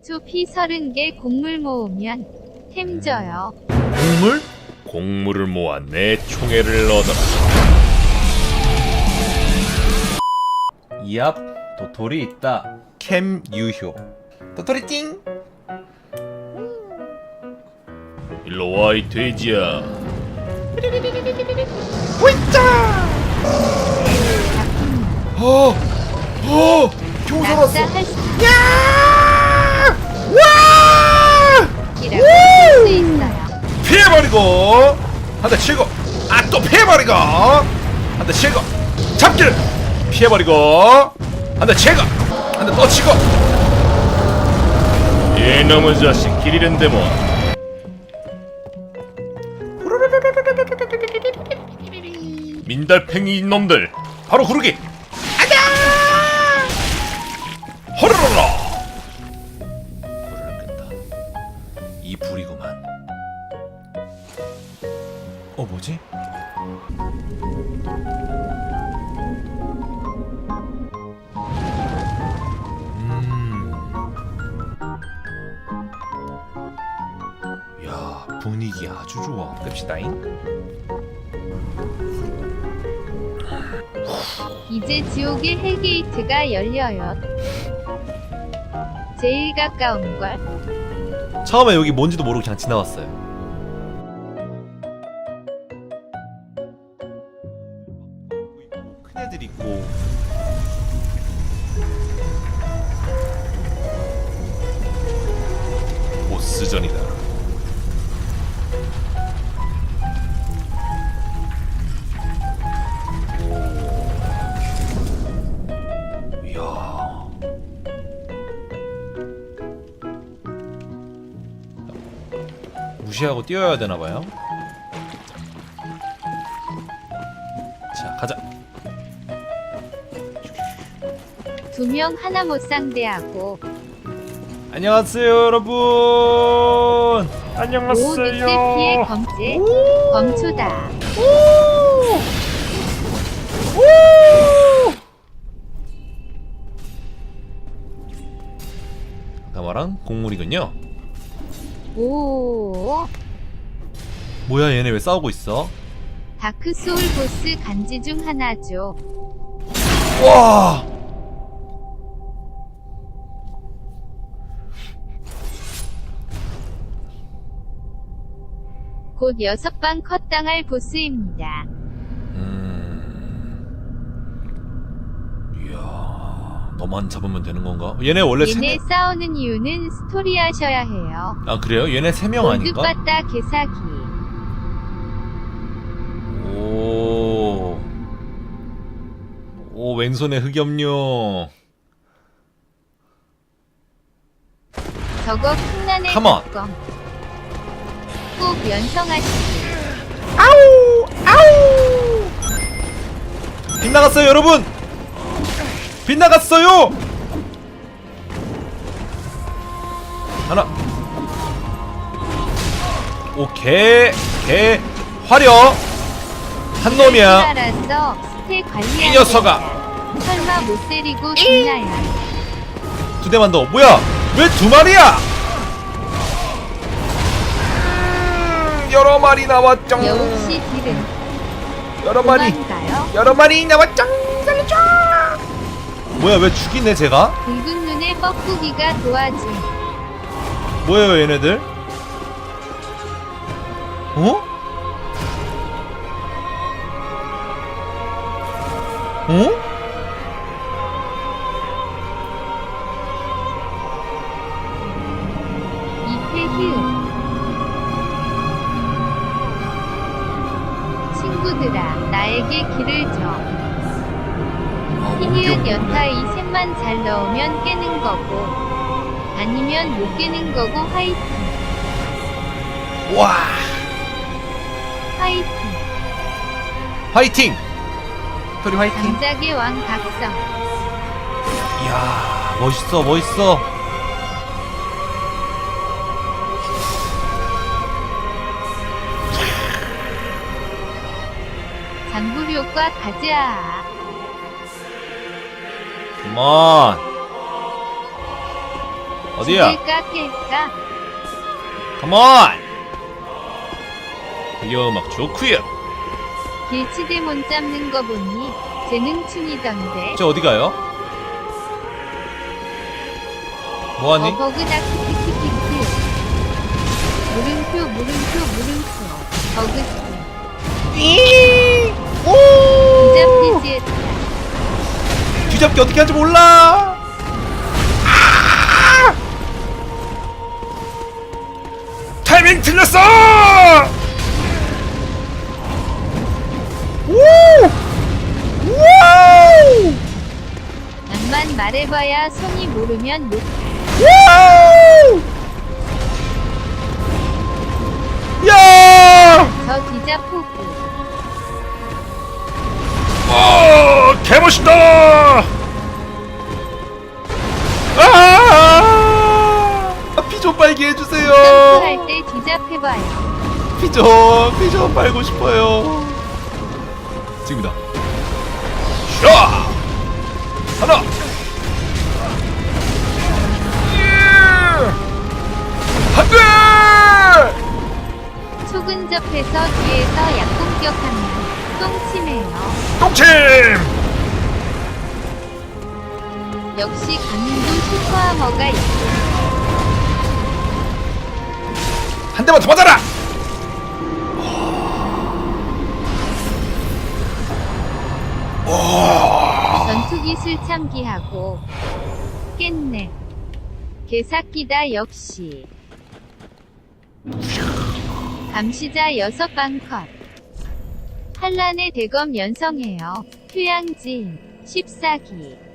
초피 30개 곡물 모으면 템 줘요. 곡물? 곡물을 모아 내 총애를 얻어라. 이 앞 도토리 있다. 캠 유효. 도토리 띵. 일로 와 이 돼지야. 어, 어, 교사 왔어. 낙사할 수 와! 있기라고 할수 있어요. 피해버리고 한 대 치고 아 또 피해버리고 한 대 치고 잡기를 피해버리고 한 대 치고 한 대 또 치고 이놈의 자식 길 잃은데 뭐. 민달팽이 이놈들 바로 구르기 어 뭐지? 음. 야 분위기 아주 좋아 끕시다잉 이제 지옥의 헬게이트가 열려요. 제일 가까운 걸. 처음에 여기 뭔지도 모르고 그냥 지나왔어요. 보스전이다. 무시하고 뛰어야 되나 봐요. 자, 가자. 두 명 하나 못 상대하고 안녕하세요, 여러분. 오 늑대 피해 검제 검초다. 가마랑 곡물이군요. 오 뭐야, 얘네 왜 싸우고 있어? 다크 소울 보스 간지 중 하나죠. 와! 곧 여섯 방 컷 당할 보스입니다. 음. 이야, 너만 잡으면 되는 건가? 얘네 원래 세 얘네 명. 싸우는 이유는 스토리 하셔야 해요. 아 그래요? 얘네 세명 골드 아닌가? 빠따 개사기. 오. 오 왼손에 흑염료. 저거 Come on. 꼭 연성하시길. 빗나갔어요 여러분. 빗나갔어요. 하나. 오개 개 화려 한 놈이야. 스테 관리하는 이 녀석아. 설마 못 때리고 죽나요? 두 대만 더. 뭐야? 왜 두 마리야? 여러 마리 나왔죠. 역시 딜은 여러 마리. 도망가요? 여러 마리 나왔죠. 살려줘. 뭐야? 왜 죽이네 제가? 붉은 눈의 뻐꾸기가 도와줌. 뭐예요 얘네들? 어? 어? 나에게 길을 줘. 아, 희니은. 연타 이 셋만 잘 넣으면 깨는 거고, 아니면 못 깨는 거고 화이팅. 와 화이팅. 화이팅! 토리 화이팅! 장작의 왕 각성. 이야 멋있어 멋있어 장불 효과 가자. 그만 어디야? 죽일까 깰까? 컴온! 클리어 음악 좋구요. 길치대몬 잡는 거 보니 재능충이던데. 저 어디 가요? 뭐하니? 어 버그다 키키키키키. 물음표 물음표 물음표. 버그스. 부 잡피지에 뒤잡기 어떻게 하는지 몰라. 아! 타이밍 틀렸어. 오! 우! 암만 말해봐야 손이 모르면 욕. 우! 야! 저 기자포 구. 어, 개멋있다! 아! 피좀 빨게 해주세요. 점프할 때 뒤잡해봐요. 피좀, 피좀 빨고 싶어요. 지금이다. 샤! 하나! 예! 한 대! 초근접해서 뒤에서 약공격하면 똥치네요. 똥침! 역시 강인도 슈퍼하머가 있고 한 대만 더 맞아라! 전투 기술 참기하고 깼네. 개사기다 역시. 감시자 여섯 방 컷. 한란의 대검 연성해요. 휴양진 14기.